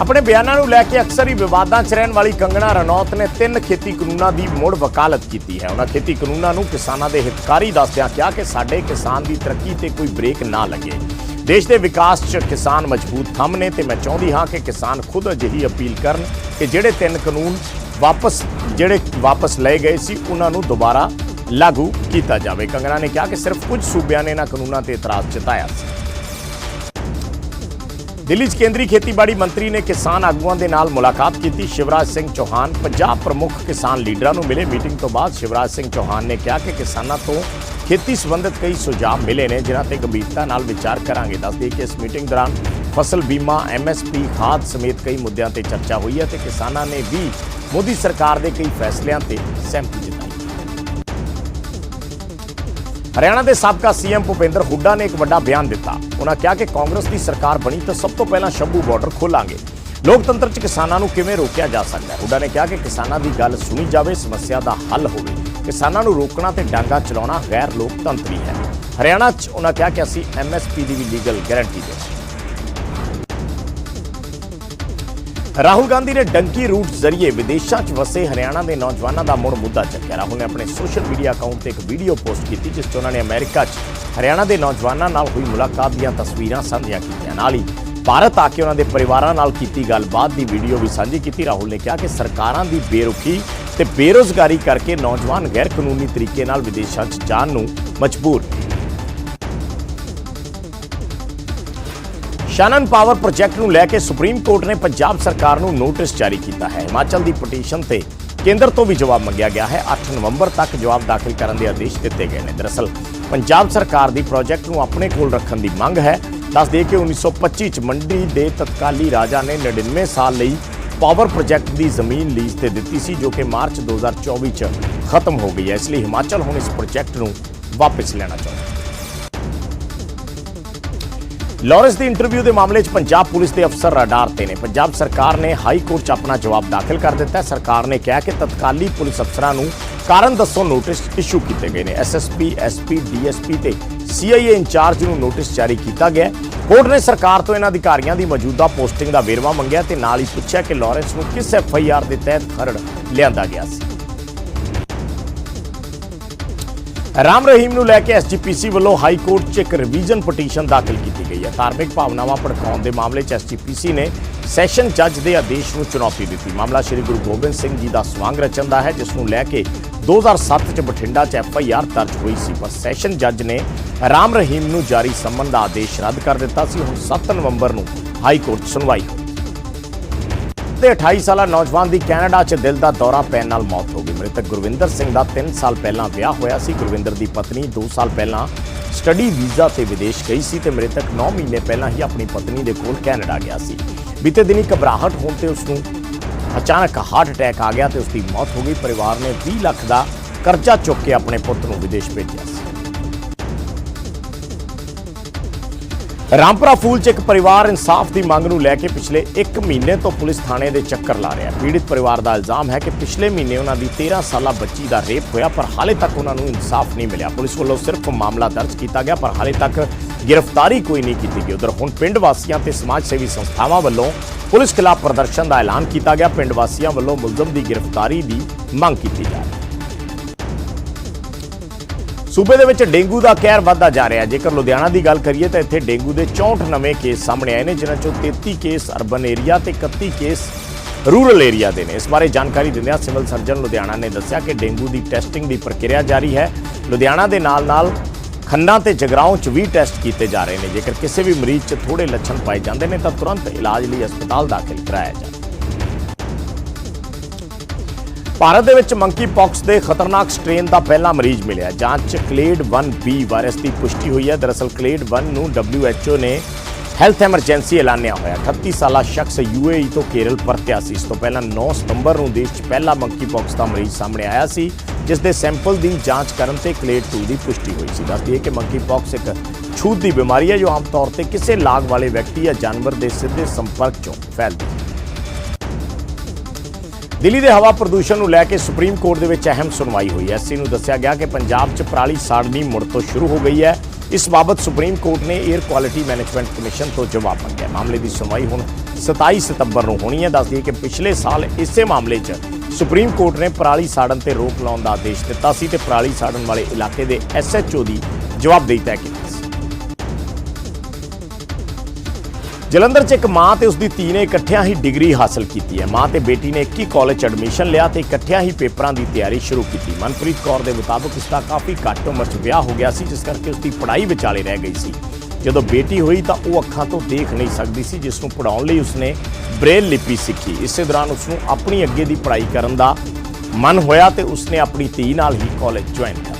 ਆਪਣੇ ਬਿਆਨਾਂ ਨੂੰ ਲੈ ਕੇ ਅਕਸਰ ਹੀ ਵਿਵਾਦਾਂ 'ਚ ਰਹਿਣ ਵਾਲੀ ਕੰਗਣਾ ਰਣੌਤ ਨੇ ਤਿੰਨ ਖੇਤੀ ਕਾਨੂੰਨਾਂ ਦੀ ਮੁੜ ਵਕਾਲਤ ਕੀਤੀ ਹੈ। ਉਹਨਾਂ ਖੇਤੀ ਕਾਨੂੰਨਾਂ ਨੂੰ ਕਿਸਾਨਾਂ ਦੇ ਹਿਤਕਾਰੀ ਦੱਸਦਿਆਂ ਕਿਹਾ ਕਿ ਸਾਡੇ ਕਿਸਾਨ ਦੀ ਤਰੱਕੀ ਤੇ ਕੋਈ ਬ੍ਰੇਕ ਨਾ ਲੱਗੇ। ਦੇਸ਼ ਦੇ ਵਿਕਾਸ 'ਚ ਕਿਸਾਨ ਮਜ਼ਬੂਤ ਥੰਮ ਨੇ ਤੇ ਮੈਂ ਚਾਹੁੰਦੀ ਹਾਂ ਕਿ ਕਿਸਾਨ ਖੁਦ ਅਜਿਹੀ ਅਪੀਲ ਕਰਨ ਕਿ ਜਿਹੜੇ ਤਿੰਨ ਕਾਨੂੰਨ ਵਾਪਸ, ਜਿਹੜੇ ਵਾਪਸ ਲਏ ਗਏ ਸੀ, ਉਹਨਾਂ ਨੂੰ ਦੁਬਾਰਾ ਲਾਗੂ ਕੀਤਾ ਜਾਵੇ। ਕੰਗਣਾ ਨੇ ਕਿਹਾ ਕਿ ਸਿਰਫ ਕੁਝ ਸੂਬਿਆਂ ਨੇ ਇਹਨਾਂ ਕਾਨੂੰਨਾਂ ਤੇ ਇਤਰਾਜ਼ ਜਤਾਇਆ ਸੀ। ਦਿੱਲੀ 'ਚ ਕੇਂਦਰੀ ਖੇਤੀਬਾੜੀ ਮੰਤਰੀ ਨੇ ਕਿਸਾਨ ਆਗੂਆਂ ਦੇ ਨਾਲ ਮੁਲਾਕਾਤ ਕੀਤੀ। ਸ਼ਿਵਰਾਜ ਸਿੰਘ ਚੌਹਾਨ ਪੰਜਾਬ ਪ੍ਰਮੁੱਖ ਕਿਸਾਨ ਲੀਡਰਾਂ ਨੂੰ ਮਿਲੇ। ਮੀਟਿੰਗ ਤੋਂ ਬਾਅਦ ਸ਼ਿਵਰਾਜ ਸਿੰਘ ਚੌਹਾਨ ਨੇ ਕਿਹਾ ਕਿ ਕਿਸਾਨਾਂ ਤੋਂ ਖੇਤੀ ਸੰਬੰਧਿਤ ਕਈ ਸੁਝਾਅ ਮਿਲੇ ਨੇ, ਜਿਨ੍ਹਾਂ ਤੇ ਗੰਭੀਰਤਾ ਨਾਲ ਵਿਚਾਰ ਕਰਾਂਗੇ। ਦੱਸਦੇ ਕਿ ਇਸ ਮੀਟਿੰਗ ਦੌਰਾਨ ਫਸਲ ਬੀਮਾ, ਐਮਐਸਪੀ, ਖਾਦ ਸਮੇਤ ਕਈ ਮੁੱਦਿਆਂ ਤੇ ਚਰਚਾ ਹੋਈ ਹੈ ਤੇ ਕਿਸਾਨਾਂ ਨੇ ਵੀ ਮੋਦੀ ਸਰਕਾਰ ਦੇ ਕਈ ਫੈਸਲਿਆਂ ਤੇ ਸਹਿਮਤੀ ਜਤਾਈ। ਹਰਿਆਣਾ ਦੇ ਸਾਬਕਾ ਸੀਐਮ ਭੁਪਿੰਦਰ ਹੁੱਡਾ ਨੇ ਇੱਕ ਵੱਡਾ ਬਿਆਨ ਦਿੱਤਾ। ਉਹਨਾਂ ਕਿਹਾ ਕਿ ਕਾਂਗਰਸ ਦੀ ਸਰਕਾਰ ਬਣੀ ਤਾਂ ਸਭ ਤੋਂ ਪਹਿਲਾਂ ਸ਼ੰਭੂ ਬਾਰਡਰ ਖੋਲਾਂਗੇ। ਲੋਕਤੰਤਰ 'ਚ ਕਿਸਾਨਾਂ ਨੂੰ ਕਿਵੇਂ ਰੋਕਿਆ ਜਾ ਸਕਦਾ ਹੈ? ਹੁੱਡਾ ਨੇ ਕਿਹਾ ਕਿ ਕਿਸਾਨਾਂ ਦੀ ਗੱਲ ਸੁਣੀ ਜਾਵੇ, ਸਮੱਸਿਆ ਦਾ ਹੱਲ ਹੋਵੇ। ਕਿਸਾਨਾਂ ਨੂੰ ਰੋਕਣਾ ਤੇ ਡਾਂਗਾ ਚਲਾਉਣਾ ਗੈਰ ਲੋਕਤੰਤਰੀ ਹੈ। ਹਰਿਆਣਾ 'ਚ ਉਹਨਾਂ ਕਿਹਾ ਕਿ ਅਸੀਂ ਐਮਐਸਪੀ ਦੀ ਵੀ ਲੀਗਲ ਗਾਰੰਟੀ ਦੇਵਾਂਗੇ। ਰਾਹੁਲ ਗਾਂਧੀ ਨੇ ਡੰਕੀ ਰੂਟ ਜ਼ਰੀਏ ਵਿਦੇਸ਼ਾਂ 'ਚ ਵਸੇ ਹਰਿਆਣਾ ਦੇ ਨੌਜਵਾਨਾਂ ਦਾ ਮੁੜ ਮੁੱਦਾ ਚੱਕਿਆ। ਰਾਹੁਲ ਨੇ ਆਪਣੇ ਸੋਸ਼ਲ ਮੀਡੀਆ ਅਕਾਊਂਟ ਤੇ ਇੱਕ ਵੀਡੀਓ ਪੋਸਟ ਕੀਤੀ, ਜਿਸ 'ਚ ਉਹਨਾਂ ਨੇ ਅਮਰੀਕਾ 'ਚ ਹਰਿਆਣਾ ਦੇ ਨੌਜਵਾਨਾਂ ਨਾਲ ਹੋਈ ਮੁਲਾਕਾਤ ਦੀਆਂ ਤਸਵੀਰਾਂ ਸਾਂਝੀਆਂ ਕੀਤੀਆਂ। ਨਾਲ ਹੀ ਭਾਰਤ ਆ ਕੇ ਉਹਨਾਂ ਦੇ ਪਰਿਵਾਰਾਂ ਨਾਲ ਕੀਤੀ ਗੱਲਬਾਤ ਦੀ ਵੀਡੀਓ ਵੀ ਸਾਂਝੀ ਕੀਤੀ। ਰਾਹੁਲ ਨੇ ਕਿਹਾ ਕਿ ਸਰਕਾਰਾਂ ਦੀ ਬੇਰੁਖੀ ਤੇ ਬੇਰੋਜ਼ਗਾਰੀ ਕਰਕੇ ਨੌਜਵਾਨ ਗੈਰ ਕਾਨੂੰਨੀ ਤਰੀਕੇ ਨਾਲ ਵਿਦੇਸ਼ਾਂ 'ਚ ਜਾਣ ਨੂੰ ਮਜਬੂਰ ਸ਼ਾਨਨ ਪਾਵਰ ਪ੍ਰੋਜੈਕਟ ਨੂੰ ਲੈ ਕੇ ਸੁਪਰੀਮ ਕੋਰਟ ਨੇ ਪੰਜਾਬ ਸਰਕਾਰ ਨੂੰ ਨੋਟਿਸ ਜਾਰੀ ਕੀਤਾ ਹੈ। ਹਿਮਾਚਲ ਦੀ ਪਟੀਸ਼ਨ ਤੇ ਕੇਂਦਰ ਤੋਂ ਵੀ ਜਵਾਬ ਮੰਗਿਆ ਗਿਆ ਹੈ। 8 ਨਵੰਬਰ ਤੱਕ ਜਵਾਬ ਦਾਖਲ ਕਰਨ ਦੇ ਆਦੇਸ਼ ਦਿੱਤੇ ਗਏ ਨੇ। ਦਰਅਸਲ, ਪੰਜਾਬ ਸਰਕਾਰ ਦੀ ਪ੍ਰੋਜੈਕਟ ਨੂੰ ਆਪਣੇ ਕੋਲ ਰੱਖਣ ਦੀ ਮੰਗ ਹੈ। ਦੱਸ ਦਈਏ ਕਿ 1925 ਚ ਮੰਡੀ ਦੇ ਤਤਕਾਲੀ ਰਾਜਾ ਨੇ 99 ਸਾਲ ਲਈ ਪਾਵਰ ਪ੍ਰੋਜੈਕਟ ਦੀ ਜ਼ਮੀਨ ਲੀਜ਼ ਤੇ ਦਿੱਤੀ ਸੀ, ਜੋ ਕਿ ਮਾਰਚ 2024 ਚ ਖਤਮ ਹੋ ਗਈ ਹੈ। ਇਸ ਲਈ ਹਿਮਾਚਲ ਹੁਣ ਇਸ ਪ੍ਰੋਜੈਕਟ ਨੂੰ ਵਾਪਸ ਲੈਣਾ ਚਾਹੁੰਦਾ ਹੈ। ਲਾਰੈਂਸ ਦੀ ਇੰਟਰਵਿਊ ਦੇ ਮਾਮਲੇ 'ਚ ਪੰਜਾਬ ਪੁਲਿਸ ਦੇ ਅਫਸਰ ਰਡਾਰ ਤੇ ਨੇ। ਪੰਜਾਬ ਸਰਕਾਰ ਨੇ ਹਾਈ ਕੋਰਟ 'ਚ ਆਪਣਾ ਜਵਾਬ ਦਾਖਲ ਕਰ ਦਿੱਤਾ ਸਰਕਾਰ ਨੇ ਕਿਹਾ ਕਿ ਤਤਕਾਲੀ ਪੁਲਿਸ ਅਫਸਰਾਂ ਨੂੰ ਕਾਰਨ ਦੱਸੋ ਨੋਟਿਸ ਇਸ਼ੂ ਕੀਤੇ ਗਏ ਨੇ। ਐਸਐਸਪੀ ਐਸਪੀ ਡੀਐਸਪੀ ਤੇ ਸੀਆਈਏ ਇੰਚਾਰਜ ਨੂੰ ਨੋਟਿਸ ਜਾਰੀ ਕੀਤਾ ਗਿਆ ਕੋਰਟ ਨੇ ਸਰਕਾਰ ਤੋਂ ਇਹਨਾਂ ਅਧਿਕਾਰੀਆਂ ਦੀ ਮੌਜੂਦਾ ਪੋਸਟਿੰਗ ਦਾ ਵੇਰਵਾ ਮੰਗਿਆ ਤੇ ਨਾਲ ਹੀ ਪੁੱਛਿਆ ਕਿ ਲਾਰੈਂਸ ਨੂੰ ਕਿਸ ਐਫਆਈਆਰ ਦੇ ਤਹਿਤ ਖਰੜ ਲਿਆਂਦਾ ਗਿਆ ਸੀ। ਰਾਮ ਰਹੀਮ ਨੂੰ ਲੈ ਕੇ ਐਸਜੀਪੀਸੀ ਵੱਲੋਂ ਹਾਈ ਕੋਰਟ 'ਚ ਇੱਕ ਰਿਵੀਜ਼ਨ ਪਟੀਸ਼ਨ ਦਾਖਲ ਕੀਤੀ ਗਈ ਹੈ। ਧਾਰਮਿਕ ਭਾਵਨਾਵਾਂ ਭੜਕਾਉਣ ਦੇ ਮਾਮਲੇ 'ਚ ਐਸਜੀਪੀਸੀ ਨੇ ਸੈਸ਼ਨ ਜੱਜ ਦੇ ਆਦੇਸ਼ ਨੂੰ ਚੁਣੌਤੀ ਦਿੱਤੀ। ਮਾਮਲਾ ਸ੍ਰੀ ਗੁਰੂ ਗੋਬਿੰਦ ਸਿੰਘ ਜੀ ਦਾ ਸਵਾਂਗ ਰਚਨ ਦਾ ਹੈ, ਜਿਸ ਨੂੰ ਲੈ ਕੇ 2007 'ਚ ਬਠਿੰਡਾ 'ਚ ਐਫਆਈਆਰ ਦਰਜ ਹੋਈ ਸੀ, ਪਰ ਸੈਸ਼ਨ ਜੱਜ ਨੇ ਰਾਮ ਰਹੀਮ ਨੂੰ ਜਾਰੀ ਸੰਮਨ ਦਾ ਆਦੇਸ਼ ਰੱਦ ਕਰ ਦਿੱਤਾ ਸੀ। ਹੁਣ 7 ਨਵੰਬਰ ਨੂੰ ਹਾਈ ਕੋਰਟ ਸੁਣਵਾਈ ਦੇ 28 ਸਾਲਾ ਨੌਜਵਾਨ ਦੀ ਕੈਨੇਡਾ 'ਚ ਦਿਲ ਦਾ ਦੌਰਾ ਪੈਣ ਨਾਲ ਮੌਤ ਹੋ ਗਈ। ਮ੍ਰਿਤਕ ਗੁਰਵਿੰਦਰ ਸਿੰਘ ਦਾ 3 ਸਾਲ ਪਹਿਲਾਂ ਵਿਆਹ ਹੋਇਆ ਸੀ। ਗੁਰਵਿੰਦਰ ਦੀ ਪਤਨੀ 2 ਸਾਲ ਪਹਿਲਾਂ ਸਟੱਡੀ ਵੀਜ਼ਾ ਤੇ ਵਿਦੇਸ਼ ਗਈ ਸੀ ਤੇ ਮ੍ਰਿਤਕ 9 ਮਹੀਨੇ ਪਹਿਲਾਂ ਹੀ ਆਪਣੀ ਪਤਨੀ ਦੇ ਕੋਲ ਕੈਨੇਡਾ ਗਿਆ ਸੀ। ਬੀਤੇ ਦਿਨੀ ਘਬਰਾਹਟ ਹੋਣ ਤੇ ਉਸ ਨੂੰ ਅਚਾਨਕ ਹਾਰਟ ਅਟੈਕ ਆ ਗਿਆ ਤੇ ਉਸ ਦੀ ਮੌਤ ਹੋ ਗਈ। ਪਰਿਵਾਰ ਨੇ 20 ਲੱਖ ਦਾ ਕਰਜ਼ਾ ਚੁੱਕ ਕੇ ਆਪਣੇ ਪੁੱਤ ਨੂੰ ਵਿਦੇਸ਼ ਭੇਜਿਆ ਰਾਮਪੁਰਾ ਫੂਲ 'ਚ ਇੱਕ ਪਰਿਵਾਰ ਇਨਸਾਫ ਦੀ ਮੰਗ ਨੂੰ ਲੈ ਕੇ ਪਿਛਲੇ 1 ਮਹੀਨੇ ਤੋਂ ਪੁਲਿਸ ਥਾਣੇ ਦੇ ਚੱਕਰ ਲਾ ਰਿਹਾ ਹੈ। ਪੀੜਿਤ ਪਰਿਵਾਰ ਦਾ ਇਲਜ਼ਾਮ ਹੈ ਕਿ ਪਿਛਲੇ ਮਹੀਨੇ ਉਹਨਾਂ ਦੀ 13 ਸਾਲਾ ਬੱਚੀ ਦਾ ਰੇਪ ਹੋਇਆ, ਪਰ ਹਾਲੇ ਤੱਕ ਉਹਨਾਂ ਨੂੰ ਇਨਸਾਫ ਨਹੀਂ ਮਿਲਿਆ। ਪੁਲਿਸ ਵੱਲੋਂ ਸਿਰਫ ਮਾਮਲਾ ਦਰਜ ਕੀਤਾ ਗਿਆ, ਪਰ ਹਾਲੇ ਤੱਕ ਗ੍ਰਿਫਤਾਰੀ ਕੋਈ ਨਹੀਂ ਕੀਤੀ ਗਈ। ਉਧਰ ਹੁਣ ਪਿੰਡ ਵਾਸੀਆਂ ਤੇ ਸਮਾਜ ਸੇਵੀ ਸੰਸਥਾਵਾਂ ਵੱਲੋਂ ਪੁਲਿਸ ਖਿਲਾਫ ਪ੍ਰਦਰਸ਼ਨ ਦਾ ਐਲਾਨ ਕੀਤਾ ਗਿਆ। ਪਿੰਡ ਵਾਸੀਆਂ ਵੱਲੋਂ ਮੁਲਜ਼ਮ ਦੀ ਗ੍ਰਿਫਤਾਰੀ ਦੀ ਮੰਗ ਕੀਤੀ ਜਾ ਰਹੀ ਹੈ। ਸੂਬੇ ਦੇ ਵਿੱਚ ਡੇਂਗੂ ਦਾ ਕਹਿਰ ਵੱਧਦਾ ਜਾ ਰਿਹਾ। ਹੈ ਜੇਕਰ ਲੁਧਿਆਣਾ ਦੀ ਗੱਲ ਕਰੀਏ ਤਾਂ ਇੱਥੇ ਡੇਂਗੂ ਦੇ 64 ਨਵੇਂ ਕੇਸ ਸਾਹਮਣੇ ਆਏ ਨੇ, ਜਿਨ੍ਹਾਂ ਚੋਂ 33 ਕੇਸ ਅਰਬਨ ਏਰੀਆ ਤੇ 31 ਕੇਸ ਰੂਰਲ ਏਰੀਆ ਦੇ ਨੇ। ਇਸ ਬਾਰੇ ਜਾਣਕਾਰੀ ਦਿੰਦਿਆਂ ਸਿਵਲ ਸਰਜਨ ਲੁਧਿਆਣਾ ਨੇ ਦੱਸਿਆ ਕਿ ਡੇਂਗੂ ਦੀ ਟੈਸਟਿੰਗ ਦੀ ਪ੍ਰਕਿਰਿਆ ਜਾਰੀ ਹੈ। ਲੁਧਿਆਣਾ ਦੇ ਨਾਲ-ਨਾਲ ਖੰਨਾ ਤੇ ਜਗਰਾਉਂ 'ਚ ਵੀ ਟੈਸਟ ਕੀਤੇ ਜਾ ਰਹੇ ਨੇ। ਜੇਕਰ ਕਿਸੇ ਵੀ ਮਰੀਜ਼ 'ਚ ਥੋੜੇ ਲੱਛਣ ਪਾਏ ਜਾਂਦੇ ਨੇ, ਤਾਂ ਤੁਰੰਤ ਇਲਾਜ ਲਈ ਹਸਪਤਾਲ ਦਾਖਲ ਕਰਾਇਆ ਜਾਵੇ। ਭਾਰਤ ਦੇ ਵਿੱਚ ਮੰਕੀ ਪੌਕਸ ਦੇ ਖਤਰਨਾਕ ਸਟ੍ਰੇਨ ਦਾ ਪਹਿਲਾ ਮਰੀਜ਼ ਮਿਲਿਆ। ਜਾਂਚ 'ਚ ਕਲੇਡ 1B ਵਾਇਰਸ ਦੀ ਪੁਸ਼ਟੀ ਹੋਈ ਹੈ। ਦਰਅਸਲ ਕਲੇਡ 1 ਨੂੰ WHO ਨੇ ਹੈਲਥ ਐਮਰਜੈਂਸੀ ਐਲਾਨਿਆ ਹੋਇਆ। 38 ਸਾਲਾ ਸ਼ਖਸ UAE ਤੋਂ ਕੇਰਲ ਪਰਤਿਆ ਸੀ। ਇਸ ਤੋਂ ਪਹਿਲਾਂ 9 ਸਤੰਬਰ ਨੂੰ ਦੇਸ਼ 'ਚ ਪਹਿਲਾ ਮੰਕੀ ਪੌਕਸ ਦਾ ਮਰੀਜ਼ ਸਾਹਮਣੇ ਆਇਆ ਸੀ, ਜਿਸ ਦੇ ਸੈਂਪਲ ਦੀ ਜਾਂਚ ਕਰਨ ਤੇ ਕਲੇਡ 2 ਦੀ ਪੁਸ਼ਟੀ ਹੋਈ ਸੀ। ਦੱਸਦੀ ਹੈ ਕਿ ਮੰਕੀ ਪੌਕਸ ਇੱਕ ਛੂਤ ਦੀ ਬਿਮਾਰੀ ਹੈ, ਜੋ ਆਮ ਤੌਰ ਤੇ ਕਿਸੇ ਲਾਗ ਵਾਲੇ ਵਿਅਕਤੀ ਜਾਂ ਜਾਨਵਰ ਦੇ ਸਿੱਧੇ ਸੰਪਰਕ 'ਚੋਂ ਫੈਲਦੀ ਹੈ। ਦਿੱਲੀ ਦੇ ਹਵਾ ਪ੍ਰਦੂਸ਼ਣ ਨੂੰ ਲੈ ਕੇ ਸੁਪਰੀਮ ਕੋਰਟ ਦੇ ਵਿੱਚ ਅਹਿਮ ਸੁਣਵਾਈ ਹੋਈ। ਹੈ ਐਸਸੀ ਨੂੰ ਦੱਸਿਆ ਗਿਆ ਕਿ ਪੰਜਾਬ 'ਚ ਪਰਾਲੀ ਸਾੜਨੀ ਮੁੜ ਤੋਂ ਸ਼ੁਰੂ ਹੋ ਗਈ ਹੈ। ਇਸ ਬਾਬਤ ਸੁਪਰੀਮ ਕੋਰਟ ਨੇ 에ਅਰ ਕੁਆਲਿਟੀ ਮੈਨੇਜਮੈਂਟ ਕਮਿਸ਼ਨ ਤੋਂ ਜਵਾਬ ਮੰਗਿਆ। ਮਾਮਲੇ ਦੀ ਸੁਣਵਾਈ ਹੁਣ 27 ਸਤੰਬਰ ਨੂੰ ਹੋਣੀ ਹੈ। ਦੱਸਦੀ ਹੈ ਕਿ ਪਿਛਲੇ ਸਾਲ ਇਸੇ ਮਾਮਲੇ 'ਚ ਸੁਪਰੀਮ ਕੋਰਟ ਨੇ ਪਰਾਲੀ ਸਾੜਨ ਤੇ ਰੋਕ ਲਾਉਣ ਦਾ ਆਦੇਸ਼ ਦਿੱਤਾ ਸੀ ਤੇ ਪਰਾਲੀ ਸਾੜਨ ਵਾਲੇ ਇਲਾਕੇ ਦੇ ਐਸਐਚਓ ਦੀ ਜਵਾਬਦੇਹੀ ਤੈਅ ਕੀਤੀ। ਜਲੰਧਰ 'ਚ ਇੱਕ ਮਾਂ ਤੇ ਉਸਦੀ ਧੀ ਨੇ ਇਕੱਠਿਆਂ ਹੀ ਡਿਗਰੀ ਹਾਸਲ ਕੀਤੀ ਹੈ। ਮਾਂ ਤੇ ਬੇਟੀ ਨੇ ਇੱਕ ਹੀ ਕਾਲਜ 'ਚ ਐਡਮਿਸ਼ਨ ਲਿਆ ਤੇ ਇਕੱਠਿਆਂ ਹੀ ਪੇਪਰਾਂ ਦੀ ਤਿਆਰੀ ਸ਼ੁਰੂ ਕੀਤੀ। ਮਨਪ੍ਰੀਤ ਕੌਰ ਦੇ ਮੁਤਾਬਕ ਇਸ ਦਾ ਕਾਫੀ ਘੱਟ ਉਮਰ 'ਚ ਵਿਆਹ ਹੋ ਗਿਆ ਸੀ, ਜਿਸ ਕਰਕੇ ਉਸਦੀ ਪੜ੍ਹਾਈ ਵਿਚਾਲੇ ਰਹਿ ਗਈ ਸੀ। ਜਦੋਂ ਬੇਟੀ ਹੋਈ ਤਾਂ ਉਹ ਅੱਖਾਂ ਤੋਂ ਦੇਖ ਨਹੀਂ ਸਕਦੀ ਸੀ, ਜਿਸ ਨੂੰ ਪੜਾਉਣ ਲਈ ਉਸਨੇ ਬ੍ਰੇਲ ਲਿਪੀ ਸਿੱਖੀ। ਇਸੇ ਦੌਰਾਨ ਉਸ ਨੂੰ ਆਪਣੀ ਅੱਗੇ ਦੀ ਪੜ੍ਹਾਈ ਕਰਨ ਦਾ ਮਨ ਹੋਇਆ ਤੇ ਉਸਨੇ ਆਪਣੀ ਧੀ ਨਾਲ ਹੀ ਕਾਲਜ ਜੁਆਇਨ ਕਰ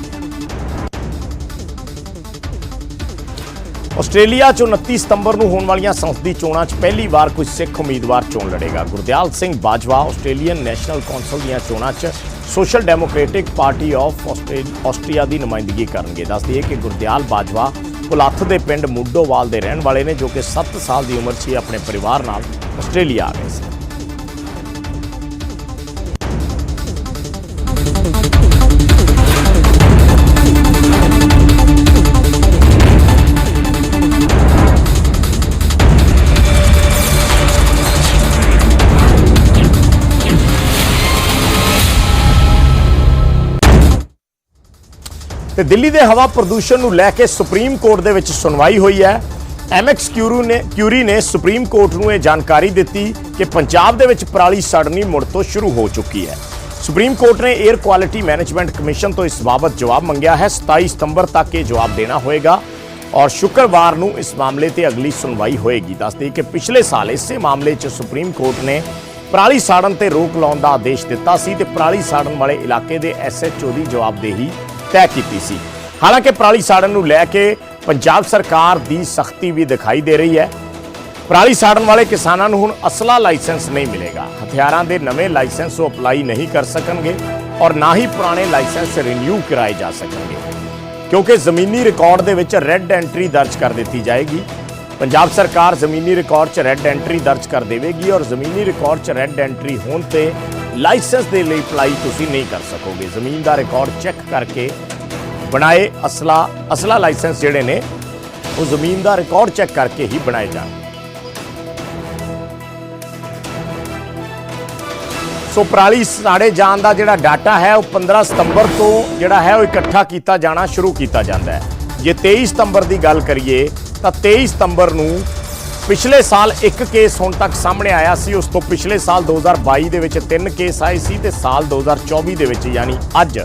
ਆਸਟ੍ਰੇਲੀਆ 'ਚ 29 ਸਤੰਬਰ ਨੂੰ ਹੋਣ ਵਾਲੀਆਂ ਸੰਸਦੀ ਚੋਣਾਂ 'ਚ ਪਹਿਲੀ ਵਾਰ ਕੋਈ ਸਿੱਖ ਉਮੀਦਵਾਰ ਚੋਣ ਲੜੇਗਾ। Gurdial Singh Bajwa Australian national council ਦੀਆਂ ਚੋਣਾਂ 'ਚ social democratic party of Australia ਦੀ ਨੁਮਾਇੰਦਗੀ ਕਰਨਗੇ। ਦੱਸਦੀ ਹੈ ਕਿ ਗੁਰਦਿਆਲ ਬਾਜਵਾ ਪੁਲੱਥ ਦੇ ਪਿੰਡ ਮੁੱਢੋਵਾਲ ਦੇ ਰਹਿਣ ਵਾਲੇ ਨੇ, ਜੋ ਕਿ 7 ਸਾਲ ਦੀ ਉਮਰ 'ਚ ਹੀ ਆਪਣੇ ਪਰਿਵਾਰ ਨਾਲ ਆਸਟ੍ਰੇਲੀਆ ਆ ਗਏ ਸੀ ਤੇ ਦਿੱਲੀ ਦੇ ਹਵਾ ਪ੍ਰਦੂਸ਼ਣ ਨੂੰ ਲੈ ਕੇ ਸੁਪਰੀਮ ਕੋਰਟ ਦੇ ਵਿੱਚ ਸੁਣਵਾਈ ਹੋਈ ਹੈ। ਐਮਐਕਸ ਕਿਊਰੂ ਨੇ ਕਿਊਰੀ ਨੇ ਸੁਪਰੀਮ ਕੋਰਟ ਨੂੰ ਇਹ ਜਾਣਕਾਰੀ ਦਿੱਤੀ ਕਿ ਪੰਜਾਬ ਦੇ ਵਿੱਚ ਪਰਾਲੀ ਸੜਨੀ ਮੁੜ ਤੋਂ ਸ਼ੁਰੂ ਹੋ ਚੁੱਕੀ ਹੈ। ਸੁਪਰੀਮ ਕੋਰਟ ਨੇ 에ਅਰ ਕੁਆਲਿਟੀ ਮੈਨੇਜਮੈਂਟ ਕਮਿਸ਼ਨ ਤੋਂ ਇਸ ਬਾਬਤ ਜਵਾਬ ਮੰਗਿਆ ਹੈ। 27 ਸਤੰਬਰ ਤੱਕ ਇਹ ਜਵਾਬ ਦੇਣਾ ਹੋਏਗਾ ਔਰ ਸ਼ੁੱਕਰਵਾਰ ਨੂੰ ਇਸ ਮਾਮਲੇ ਤੇ ਅਗਲੀ ਸੁਣਵਾਈ ਹੋਏਗੀ। ਦੱਸਦੇ ਕਿ ਪਿਛਲੇ ਸਾਲ ਇਸੇ ਮਾਮਲੇ 'ਚ ਸੁਪਰੀਮ ਕੋਰਟ ਨੇ ਪਰਾਲੀ ਸਾੜਨ ਤੇ ਰੋਕ ਲਾਉਣ ਦਾ ਆਦੇਸ਼ ਦਿੱਤਾ ਸੀ ਤੇ ਪਰਾਲੀ ਸਾੜਨ ਵਾਲੇ ਇਲਾਕੇ ਦੇ ਐਸਐਚਓ ਦੀ ਜਵਾਬਦੇਹੀ ਤੈਅ ਕੀਤੀ ਸੀ। ਹਾਲਾਂਕਿ ਪਰਾਲੀ ਸਾੜਨ ਨੂੰ ਲੈ ਕੇ ਪੰਜਾਬ ਸਰਕਾਰ ਦੀ ਸਖਤੀ ਵੀ ਦਿਖਾਈ ਦੇ ਰਹੀ ਹੈ। ਪਰਾਲੀ ਸਾੜਨ ਵਾਲੇ ਕਿਸਾਨਾਂ ਨੂੰ ਹੁਣ ਅਸਲਾ ਲਾਇਸੈਂਸ ਨਹੀਂ ਮਿਲੇਗਾ। ਹਥਿਆਰਾਂ ਦੇ ਨਵੇਂ ਲਾਇਸੈਂਸ ਉਹ ਅਪਲਾਈ ਨਹੀਂ ਕਰ ਸਕਣਗੇ ਔਰ ਨਾ ਹੀ ਪੁਰਾਣੇ ਲਾਇਸੈਂਸ ਰਿਨਿਊ ਕਰਾਏ ਜਾ ਸਕਣਗੇ। ਕਿਉਂਕਿ ਜ਼ਮੀਨੀ ਰਿਕਾਰਡ ਦੇ ਵਿੱਚ ਰੈੱਡ ਐਂਟਰੀ ਦਰਜ ਕਰ ਦਿੱਤੀ ਜਾਏਗੀ। ਪੰਜਾਬ ਸਰਕਾਰ ਜ਼ਮੀਨੀ ਰਿਕਾਰਡ 'ਚ ਰੈੱਡ ਐਂਟਰੀ ਦਰਜ ਕਰ ਦੇਵੇਗੀ ਔਰ ਜ਼ਮੀਨੀ ਰਿਕਾਰਡ 'ਚ ਰੈੱਡ ਐਂਟਰੀ ਹੋਣ ਤੇ ਲਾਇਸੈਂਸ ਦੇ ਲਈ ਅਪਲਾਈ ਤੁਸੀਂ ਨਹੀਂ ਕਰ ਸਕੋਗੇ। ਜ਼ਮੀਨ ਦਾ ਰਿਕਾਰਡ ਚੈੱਕ ਕਰਕੇ ਬਣਾਏ ਅਸਲਾ ਅਸਲਾ ਲਾਇਸੈਂਸ ਜਿਹੜੇ ਨੇ, ਉਹ ਜ਼ਮੀਨ ਦਾ ਰਿਕਾਰਡ ਚੈੱਕ ਕਰਕੇ ਹੀ ਬਣਾਏ ਜਾਣ। ਸੋ ਪਰਾਲੀ ਸਾੜੇ ਜਾਣ ਦਾ ਜਿਹੜਾ ਡਾਟਾ ਹੈ, ਉਹ 15 ਸਤੰਬਰ ਤੋਂ ਜਿਹੜਾ ਹੈ, ਉਹ ਇਕੱਠਾ ਕੀਤਾ ਜਾਣਾ ਸ਼ੁਰੂ ਕੀਤਾ ਜਾਂਦਾ ਹੈ। ਜੇ 23 ਸਤੰਬਰ ਦੀ ਗੱਲ ਕਰੀਏ, ਤਾਂ 23 ਸਤੰਬਰ ਨੂੰ ਪਿਛਲੇ ਸਾਲ ਇੱਕ ਕੇਸ ਹੁਣ ਤੱਕ ਸਾਹਮਣੇ ਆਇਆ ਸੀ। ਉਸ ਤੋਂ ਪਿਛਲੇ ਸਾਲ 2022 ਦੇ ਵਿੱਚ ਤਿੰਨ ਕੇਸ ਆਏ ਸੀ ਤੇ ਸਾਲ 2024 ਦੇ ਵਿੱਚ ਯਾਨੀ ਅੱਜ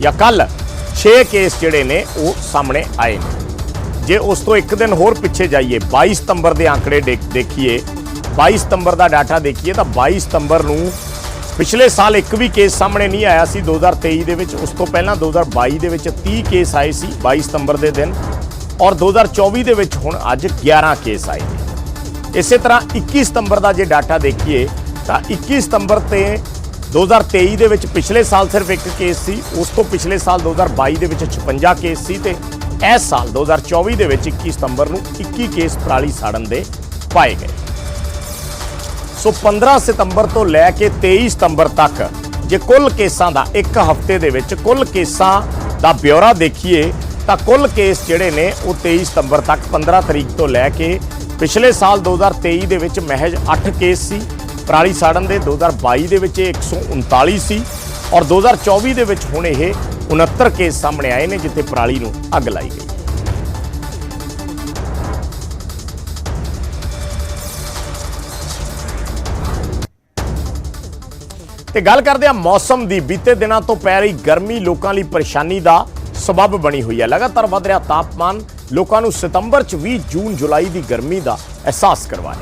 ਜਾਂ ਕੱਲ 6 ਕੇਸ ਜਿਹੜੇ ਨੇ ਉਹ ਸਾਹਮਣੇ ਆਏ ਨੇ। ਜੇ ਉਸ ਤੋਂ ਇੱਕ ਦਿਨ ਹੋਰ ਪਿੱਛੇ ਜਾਈਏ 22 ਸਤੰਬਰ ਦੇ ਆંકੜੇ ਦੇਖ- ਦੇਖੀਏ 22 ਸਤੰਬਰ ਦਾ ਡਾਟਾ ਦੇਖੀਏ ਤਾਂ 22 ਸਤੰਬਰ ਨੂੰ ਪਿਛਲੇ ਸਾਲ ਇੱਕ ਵੀ ਕੇਸ ਸਾਹਮਣੇ ਨਹੀਂ ਆਇਆ ਸੀ 2023 ਦੇ ਵਿੱਚ। ਉਸ ਤੋਂ ਪਹਿਲਾਂ 2022 ਦੇ ਵਿੱਚ 30 ਕੇਸ ਆਏ ਸੀ 22 ਸਤੰਬਰ ਦੇ ਦਿਨ ਔਰ 2024 ਦੇ ਵਿੱਚ ਹੁਣ ਅੱਜ 11 ਕੇਸ ਆਏ ਨੇ। ਇਸੇ ਤਰ੍ਹਾਂ 21 ਸਤੰਬਰ ਦਾ ਜੇ ਡਾਟਾ ਦੇਖੀਏ, ਤਾਂ 21 ਸਤੰਬਰ ਤੇ 2023 ਦੇ ਵਿੱਚ ਪਿਛਲੇ ਸਾਲ ਸਿਰਫ ਇੱਕ ਕੇਸ ਸੀ, ਉਸ ਤੋਂ ਪਿਛਲੇ ਸਾਲ 2022 ਦੇ ਵਿੱਚ 56 ਕੇਸ ਸੀ ਤੇ ਇਸ ਸਾਲ 2024 ਦੇ ਵਿੱਚ 21 ਸਤੰਬਰ ਨੂੰ 21 ਕੇਸ ਪਰਾਲੀ ਸਾੜਨ ਦੇ ਪਾਏ ਗਏ। ਸੋ 15 ਸਤੰਬਰ ਤੋਂ ਲੈ ਕੇ 23 ਸਤੰਬਰ ਤੱਕ ਜੇ ਕੁੱਲ ਕੇਸਾਂ ਦਾ ਇੱਕ ਹਫ਼ਤੇ ਦੇ ਵਿੱਚ ਕੁੱਲ ਕੇਸਾਂ ਦਾ ਬਿਊਰਾ ਦੇਖੀਏ, ਤਾਂ ਕੁੱਲ ਕੇਸ ਜਿਹੜੇ ਨੇ ਉਹ 23 ਸਤੰਬਰ ਤੱਕ 15 ਤਰੀਕ ਤੋਂ ਲੈ ਕੇ ਪਿਛਲੇ ਸਾਲ 2023 ਦੇ ਵਿੱਚ ਮਹਿਜ 8 ਕੇਸ ਸੀ, ਪਰਾਲੀ ਸਾੜਨ ਦੇ 2022 ਦੇ ਵਿੱਚ ਇਹ 139 ਸੀ ਔਰ 2024 ਦੇ ਵਿੱਚ ਹੁਣ ਇਹ 69 ਕੇਸ ਸਾਹਮਣੇ ਆਏ ਨੇ ਜਿੱਥੇ ਪਰਾਲੀ ਨੂੰ ਅੱਗ ਲਾਈ ਗਈ। ਤੇ ਗੱਲ ਕਰਦੇ ਆ ਮੌਸਮ ਦੀ। ਬੀਤੇ ਦਿਨਾਂ ਤੋਂ ਪੈ ਰਹੀ ਗਰਮੀ ਲੋਕਾਂ ਲਈ ਪਰੇਸ਼ਾਨੀ ਦਾ ਸਬਬ ਬਣੀ ਹੋਈ ਹੈ। ਲਗਾਤਾਰ ਵਧ ਰਿਹਾ ਤਾਪਮਾਨ ਲੋਕਾਂ ਨੂੰ ਸਤੰਬਰ ਚ ਵੀ ਜੂਨ, ਜੁਲਾਈ ਦੀ ਗਰਮੀ ਦਾ ਅਹਿਸਾਸ ਕਰਵਾ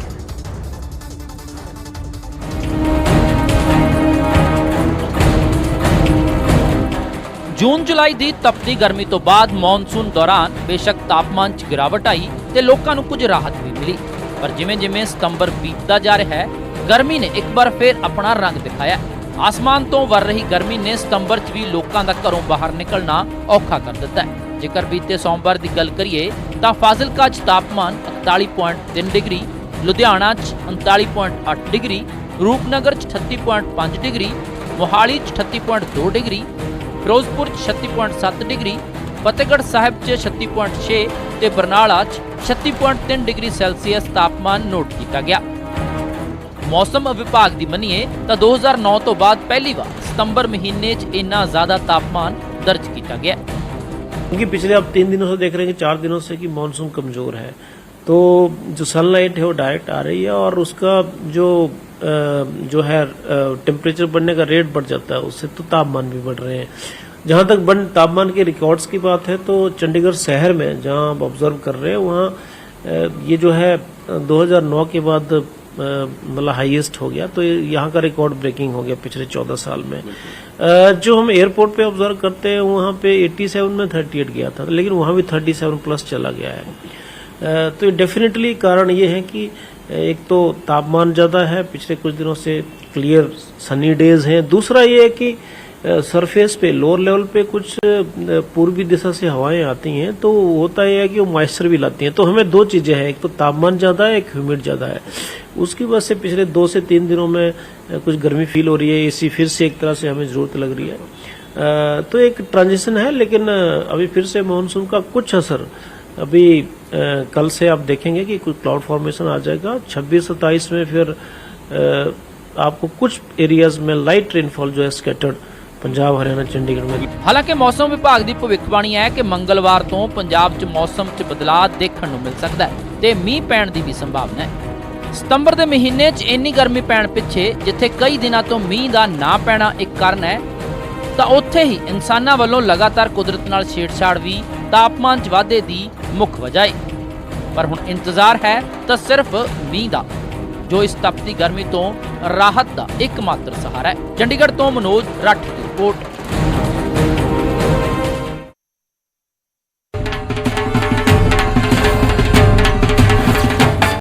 ਜੂਨ, ਜੁਲਾਈ ਦੀ ਤਪਦੀ ਗਰਮੀ ਤੋਂ ਬਾਅਦ ਮੌਨਸੂਨ ਦੌਰਾਨ ਬੇਸ਼ੱਕ ਤਾਪਮਾਨ 'ਚ ਗਿਰਾਵਟ ਆਈ ਤੇ ਲੋਕਾਂ ਨੂੰ ਕੁਝ ਰਾਹਤ ਵੀ ਮਿਲੀ। ਪਰ ਜਿਵੇਂ-ਜਿਵੇਂ ਸਤੰਬਰ ਬੀਤਦਾ ਜਾ ਰਿਹਾ ਹੈ, ਗਰਮੀ ਨੇ ਇੱਕ ਵਾਰ ਫੇਰ ਆਪਣਾ ਰੰਗ ਦਿਖਾਇਆ। ਆਸਮਾਨ ਤੋਂ ਵਰ ਰਹੀ ਗਰਮੀ ਨੇ ਸਤੰਬਰ 'ਚ ਵੀ ਲੋਕਾਂ ਦਾ ਘਰੋਂ ਬਾਹਰ ਨਿਕਲਣਾ ਔਖਾ ਕਰ ਦਿੱਤਾ ਹੈ। ਜੇਕਰ ਬੀਤੇ ਸੋਮਵਾਰ ਦੀ ਗੱਲ ਕਰੀਏ, ਤਾਂ ਫਾਜ਼ਿਲਕਾ 'ਚ ਤਾਪਮਾਨ 41.3 ਡਿਗਰੀ, ਲੁਧਿਆਣਾ 'ਚ 39.8 ਡਿਗਰੀ, ਰੂਪਨਗਰ 'ਚ 38.5 ਡਿਗਰੀ, ਮੋਹਾਲੀ 'ਚ 38.2 ਡਿਗਰੀ, ਫਿਰੋਜ਼ਪੁਰ 'ਚ 36.7 ਡਿਗਰੀ, ਫਤਿਹਗੜ੍ਹ ਸਾਹਿਬ 'ਚ 36.6 ਤੇ ਬਰਨਾਲਾ 'ਚ 36.3 ਡਿਗਰੀ ਸੈਲਸੀਅਸ ਤਾਪਮਾਨ ਨੋਟ ਕੀਤਾ ਗਿਆ। ਮੌਸਮ ਵਿਭਾਗ ਦੀ ਮੰਨੀਏ ਤਾਂ 2009 ਤੋਂ ਬਾਅਦ ਪਹਿਲੀ ਵਾਰ ਸਤੰਬਰ ਮਹੀਨੇ 'ਚ ਇੰਨਾ ਜ਼ਿਆਦਾ ਤਾਪਮਾਨ ਦਰਜ ਕੀਤਾ ਗਿਆ क्योंकि पिछले अब तीन दिनों से देख रहे हैं कि चार दिनों से कि मानसून कमजोर है तो जो सनलाइट है वो डायरेक्ट आ रही है और उसका जो अ, जो है टेम्परेचर बढ़ने का रेट बढ़ जाता है उससे तो तापमान भी बढ़ रहे हैं जहां तक बढ़ तापमान के रिकॉर्ड्स की बात है तो चंडीगढ़ शहर में जहां आप ऑब्जर्व कर रहे हैं वहाँ अ, ये जो है अ, 2009 के बाद अ, मतलब हाईएस्ट हो गया। तो यहाँ का रिकॉर्ड ब्रेकिंग हो गया पिछले 14 साल में। जो हम एयरपोर्ट पे ऑब्ज़र्व करते हैं, वहाँ पे 87 में 38 गया था, लेकिन वहाँ भी 37 प्लस चला गया है। तो डेफिनेटली कारण ये है कि एक तो तापमान ज़्यादा है, पिछले कुछ दिनों से क्लियर सनी डेज़ हैं। दूसरा ये है कि सरफेस पे लोअर लेवल पे कुछ पूर्वी दिशा से हवाएँ आती हैं तो होता है कि वो मॉइस्चर भी लाती हैं। तो हमें दो चीज़ें हैं, एक तो तापमान ज़्यादा है, एक ह्यूमिड ज़्यादा है। उसकी वजह से पिछले दो से तीन दिनों में अ, कुछ गर्मी फील हो रही है एसी फिर से एक तरह से हमें जरूरत लग रही है अ, तो एक ट्रांजिशन है लेकिन अ, अभी फिर से मानसून का कुछ असर अभी अ, कल से आप देखेंगे कि कुछ क्लाउड फॉर्मेशन आ जाएगा 26 सत्ताईस में फिर अ, आपको कुछ एरियाज में लाइट रेनफॉल जो है स्कैटर्ड पंजाब हरियाणा चंडीगढ़ में ਹਾਲਾਂਕਿ ਮੌਸਮ ਵਿਭਾਗ ਦੀ ਭਵਿੱਖਬਾਣੀ ਹੈ ਕਿ ਮੰਗਲਵਾਰ ਤੋਂ ਪੰਜਾਬ 'ਚ ਮੌਸਮ 'ਚ ਬਦਲਾਅ ਦੇਖਣ ਨੂੰ ਮਿਲ ਸਕਦਾ ਹੈ ਤੇ ਮੀਂਹ ਪੈਣ ਦੀ ਵੀ ਸੰਭਾਵਨਾ ਹੈ ਸਤੰਬਰ ਦੇ ਮਹੀਨੇ 'ਚ ਇੰਨੀ ਗਰਮੀ ਪੈਣ ਪਿੱਛੇ, ਜਿੱਥੇ ਕਈ ਦਿਨਾਂ ਤੋਂ ਮੀਂਹ ਦਾ ਨਾ ਪੈਣਾ ਇੱਕ ਕਾਰਨ ਹੈ, ਤਾਂ ਉੱਥੇ ਹੀ ਇਨਸਾਨਾਂ ਵੱਲੋਂ ਲਗਾਤਾਰ ਕੁਦਰਤ ਨਾਲ ਛੇੜਛਾੜ ਵੀ ਤਾਪਮਾਨ 'ਚ ਵਾਧੇ ਦੀ ਮੁੱਖ ਵਜ੍ਹਾ ਹੈ ਪਰ ਹੁਣ ਇੰਤਜ਼ਾਰ ਹੈ ਤਾਂ ਸਿਰਫ ਮੀਂਹ ਦਾ, ਜੋ ਇਸ ਤਪਤੀ ਗਰਮੀ ਤੋਂ ਰਾਹਤ ਦਾ ਇੱਕਮਾਤਰ ਸਹਾਰਾ ਹੈ। ਚੰਡੀਗੜ੍ਹ ਤੋਂ ਮਨੋਜ ਰੱਠ ਦੀ ਰਿਪੋਰਟ।